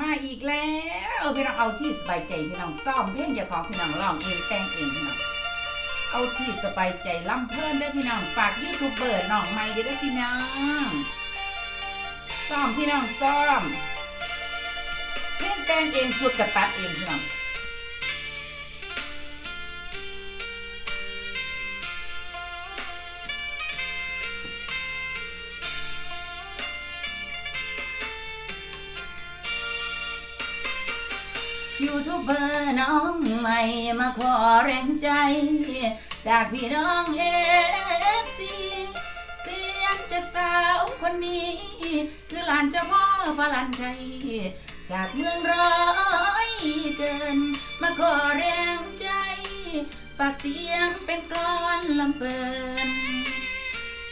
มาอีกแล้วพี่น้องเอาที่สบายใจพี่น้องซ่อมเพลงอย่าของพี่น้องร้องเองแต่งเองพี่น้องเอาที่สบายใจล่ำเพิ่นเด้อพี่น้องฝากยูทูบเบอร์น้องใหม่เด้อพี่น้องซ่อมพี่น้องซ่อมเพลงแต่งเองสุดกับตัดเองพี่น้อง ยูทูบเบอร์น้องใหม่มาขอแรงใจ จากพี่น้องเอฟซีเสียงจากสาวคนนี้ คือหลานเจ้าพ่อพลันชัยจากเมืองร้อยเกิน มาขอแรงใจฝากเสียงเป็นกลอนลำเปิน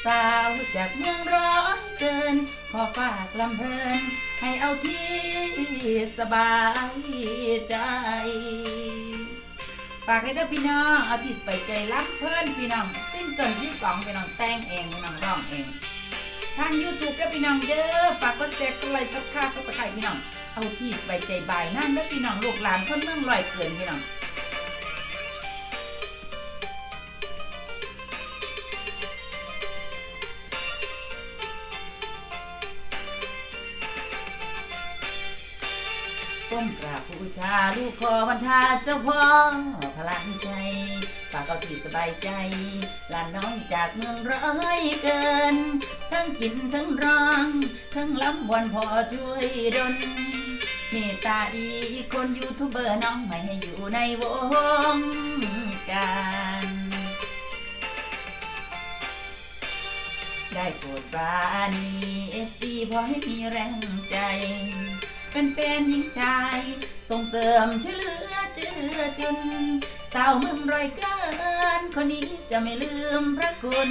สาวจากเมืองร้อยเกิน ขอฝากลำเพลินให้เอาที่ สบายใจ ฝากให้เด้อพี่น้องเอาที่สบายใจรับเพื่อนพี่น้องสิ้นเกินที่สองพี่น้องแต่งเองพี่น้องร้องเองทาง YouTube เด้อพี่น้องเด้อฝากกดแชร์กดไลค์ซับค่ากดตะไคร้พี่น้องเอาที่สบายใจบายนั่นเด้อพี่น้องลูกหลานคนเมืองลอยเกินพี่น้อง ก้มกราบผู้ชาลูกคอวันทาเจ้าพ่อพลังใจฝากเอาที่สบายใจลานน้อยจากเมืองร้อยเกิน ทั้งกินทั้งร้อง ทั้งล้ำวันพอช่วยดนเมตตาอีกคนยูทูบเบอร์น้องไม่ให้อยู่ในวงการได้โปรดปราณีเอฟซีพอให้มีแรงใจ เป็นแฟนหญิงชาย ส่งเสริมช่วยเหลือเจือจุนสาวมืองรอยเกิน คนนี้จะไม่ลืมพระคุณ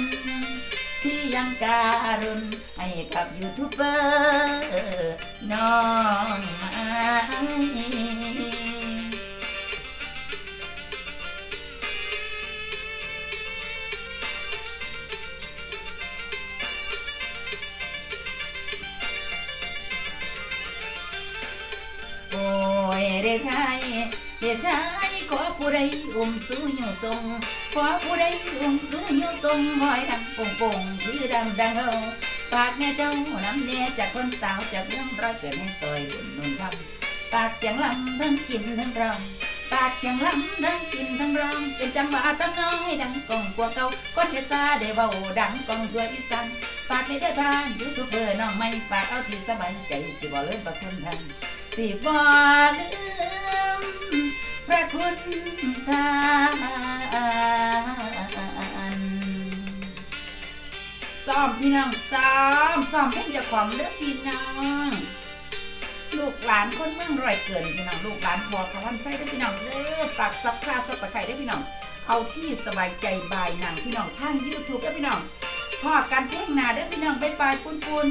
ที่ยังการุณให้กับยูทูบเบอร์น้องไม เดชายเดชายขอผู้ใดอุ้มสู้อยู่ทรงขอผู้ใดอุ้มสู้อยู่ทรงหอยดังป่งป่งชื่อดังดังเฮาฝากแน่เจ้าน้ำเน่จากคนสาวจากเรื่องร้อยเกิดให้ซอยบุญนุ่นทำปากเสียงลำทั้งกินทั้งร้องปากเสียงลำทั้งกินทั้งร้องเป็นจังหวะตั้งน้อยดังกองกว่าเก่าคนเทศาได้เบาดังกองตัวอีสานฝากในเด้อทานยูทูบเบอร์น้องไม่ฝากเอาที่สบายใจสิบ่เลยประคุณท่านสิบ่ลืม พระคุณท่านซ้อมพี่น้องซ้อมซ้อมเพลงเจ้าของเด้อพี่น้องลูกหลานคนเมืองร้อยเกินพี่น้องลูกหลานพอทวันใช้ได้พี่น้องเด้อตักซับคาสับตะไคร้ได้พี่น้องเอาที่สบายใจบายหนังพี่น้องทางยูทูบได้พี่น้องพ่อกันเพลงหนาได้พี่น้องบ๊ายบายปุนปุน